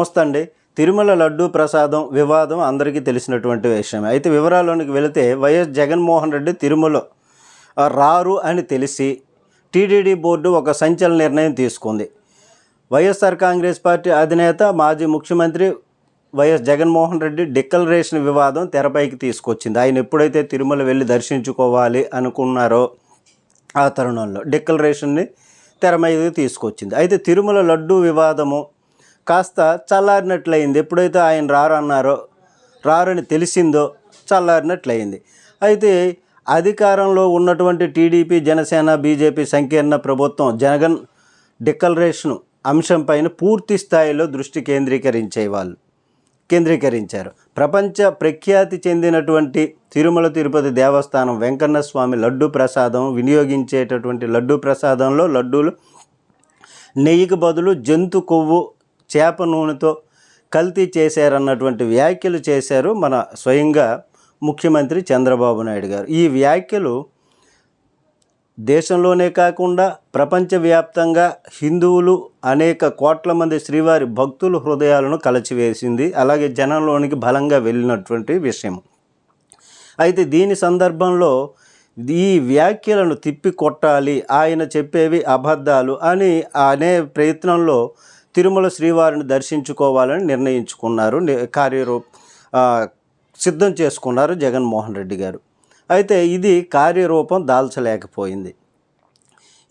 నమస్తే అండి తిరుమల లడ్డూ ప్రసాదం వివాదం అందరికీ తెలిసినటువంటి విషయం అయితే వివరాల్లోనికి వెళితే వైఎస్ జగన్మోహన్ రెడ్డి తిరుమల రారు అని తెలిసి టీటీడీ బోర్డు ఒక సంచలన నిర్ణయం తీసుకుంది. వైఎస్ఆర్ కాంగ్రెస్ పార్టీ అధినేత మాజీ ముఖ్యమంత్రి వైఎస్ జగన్మోహన్ రెడ్డి డిక్లరేషన్ వివాదం తెరపైకి తీసుకొచ్చింది. ఆయన ఎప్పుడైతే తిరుమల వెళ్ళి దర్శించుకోవాలి అనుకున్నారో ఆ తరుణంలో డిక్లరేషన్ని తెర మీదకి తీసుకొచ్చింది. అయితే తిరుమల లడ్డు వివాదము కాస్త చల్లారినట్లయింది. ఎప్పుడైతే ఆయన రారన్నారో రారని తెలిసిందో చల్లారినట్లయింది. అయితే అధికారంలో ఉన్నటువంటి టీడీపీ జనసేన బీజేపీ సంకీర్ణ ప్రభుత్వం జగన్ డిక్లరేషన్ అంశంపైన పూర్తి స్థాయిలో దృష్టి కేంద్రీకరించే వాళ్ళు కేంద్రీకరించారు. ప్రపంచ ప్రఖ్యాతి చెందినటువంటి తిరుమల తిరుపతి దేవస్థానం వెంకన్న స్వామి లడ్డు ప్రసాదం వినియోగించేటటువంటి లడ్డు ప్రసాదంలో లడ్డూలు నెయ్యికి బదులు జంతు కొవ్వు చేప నూనెతో కల్తీ చేశారన్నటువంటి వ్యాఖ్యలు చేశారు మన స్వయంగా ముఖ్యమంత్రి చంద్రబాబు నాయుడు గారు. ఈ వ్యాఖ్యలు దేశంలోనే కాకుండా ప్రపంచవ్యాప్తంగా హిందువులు అనేక కోట్ల మంది శ్రీవారి భక్తుల హృదయాలను కలచివేసింది. అలాగే జనంలోనికి బలంగా వెళ్ళినటువంటి విషయం. అయితే దీని సందర్భంలో ఈ వ్యాఖ్యలను తిప్పి కొట్టాలి ఆయన చెప్పేవి అబద్ధాలు అని అనే ప్రయత్నంలో తిరుమల శ్రీవారిని దర్శించుకోవాలని నిర్ణయించుకున్నారు. ని- కార్యరూప సిద్ధం చేసుకున్నారు జగన్మోహన్ రెడ్డి గారు. అయితే ఇది కార్యరూపం దాల్చలేకపోయింది.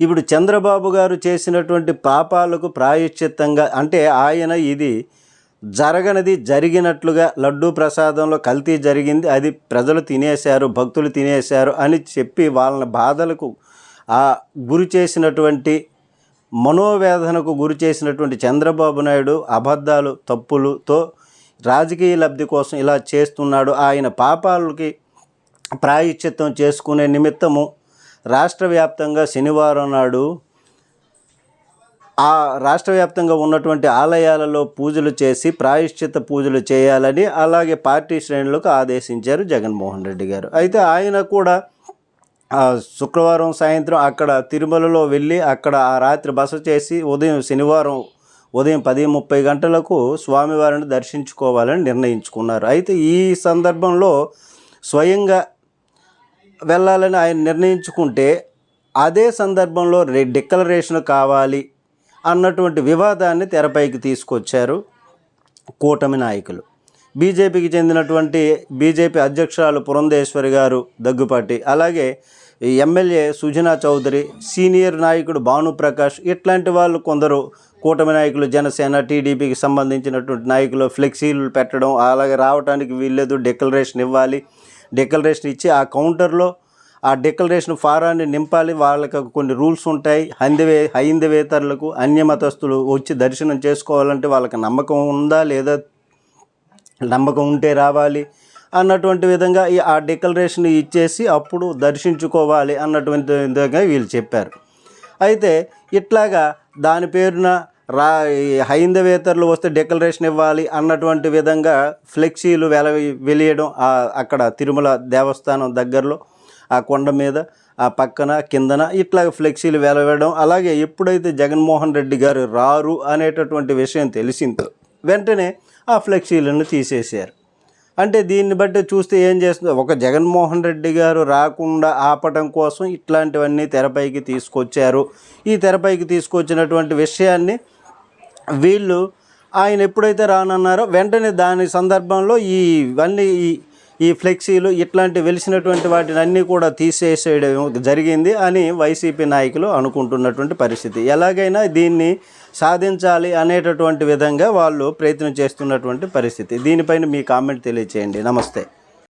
ఇప్పుడు చంద్రబాబు గారు చేసినటువంటి పాపాలకు ప్రాయశ్చిత్తంగా అంటే ఆయన ఇది జరగనిది జరిగినట్లుగా లడ్డూ ప్రసాదంలో కల్తీ జరిగింది అది ప్రజలు తినేశారు భక్తులు తినేశారు అని చెప్పి వాళ్ళ బాధలకు ఆ గురి చేసినటువంటి మనోవేదనకు గురి చేసినటువంటి చంద్రబాబు నాయుడు అబద్ధాలు తప్పులతో రాజకీయ లబ్ధి కోసం ఇలా చేస్తున్నాడు. ఆయన పాపాలకి ప్రాయశ్చిత్తం చేసుకునే నిమిత్తము రాష్ట్ర వ్యాప్తంగా శనివారం నాడు ఆ రాష్ట్ర వ్యాప్తంగా ఉన్నటువంటి ఆలయాలలో పూజలు చేసి ప్రాయశ్చిత్త పూజలు చేయాలని అలాగే పార్టీ శ్రేణులకు ఆదేశించారు జగన్మోహన్ రెడ్డి గారు. అయితే ఆయన కూడా శుక్రవారం సాయంత్రం అక్కడ తిరుమలలో వెళ్ళి అక్కడ ఆ రాత్రి బస చేసి ఉదయం శనివారం ఉదయం పది ముప్పై గంటలకు స్వామివారిని దర్శించుకోవాలని నిర్ణయించుకున్నారు. అయితే ఈ సందర్భంలో స్వయంగా వెళ్ళాలని ఆయన నిర్ణయించుకుంటే అదే సందర్భంలో రే డిక్లరేషన్ కావాలి అన్నటువంటి వివాదాన్ని తెరపైకి తీసుకొచ్చారు కూటమి నాయకులు. బీజేపీకి చెందినటువంటి బీజేపీ అధ్యక్షురాలు పురంధేశ్వరి గారు దగ్గుపాటి అలాగే ఈ ఎమ్మెల్యే సుజనా చౌదరి సీనియర్ నాయకుడు భానుప్రకాష్ ఇట్లాంటి వాళ్ళు కొందరు కూటమి నాయకులు జనసేన టీడీపీకి సంబంధించినటువంటి నాయకులు ఫ్లెక్సీలు పెట్టడం అలాగే రావడానికి వీల్లేదు డిక్లరేషన్ ఇవ్వాలి డిక్లరేషన్ ఇచ్చి ఆ కౌంటర్లో ఆ డిక్లరేషన్ ఫారాన్ని నింపాలి వాళ్ళకి కొన్ని రూల్స్ ఉంటాయి హైందవే హైందవేతరులకు అన్యమతస్తులు వచ్చి దర్శనం చేసుకోవాలంటే వాళ్ళకి నమ్మకం ఉందా లేదా నమ్మకం ఉంటే రావాలి అన్నటువంటి విధంగా ఈ ఆ డిక్లరేషన్ ఇచ్చేసి అప్పుడు దర్శించుకోవాలి అన్నటువంటి విధంగా వీళ్ళు చెప్పారు. అయితే ఇట్లాగా దాని పేరున రా హైందవేతరులు వస్తే డిక్లరేషన్ ఇవ్వాలి అన్నటువంటి విధంగా ఫ్లెక్సీలు వెల వెలియడం అక్కడ తిరుమల దేవస్థానం దగ్గరలో ఆ కొండ మీద ఆ పక్కన కిందన ఇట్లా ఫ్లెక్సీలు వెలవేయడం అలాగే ఎప్పుడైతే జగన్మోహన్ రెడ్డి గారు రారు అనేటటువంటి విషయం తెలిసిందో. వెంటనే ఆ ఫ్లెక్సీలను తీసేశారు. అంటే దీన్ని బట్టి చూస్తే ఏం చేస్తుంది ఒక జగన్మోహన్ రెడ్డి గారు రాకుండా ఆపటం కోసం ఇట్లాంటివన్నీ తెరపైకి తీసుకొచ్చారు. ఈ తెరపైకి తీసుకొచ్చినటువంటి విషయాన్ని వీళ్ళు ఆయన ఎప్పుడైతే రానన్నారో వెంటనే దాని సందర్భంలో ఈ ఇవన్నీ ఈ ఈ ఫ్లెక్సీలు ఇట్లాంటి వెలిసినటువంటి వాటిని అన్నీ కూడా తీసేసేయడం జరిగింది అని వైసీపీ నాయకులు అనుకుంటున్నటువంటి పరిస్థితి. ఎలాగైనా దీన్ని సాధించాలి అనేటటువంటి విధంగా వాళ్ళు ప్రయత్నం చేస్తున్నటువంటి పరిస్థితి. దీనిపైన మీ కామెంట్ తెలియచేయండి. నమస్తే.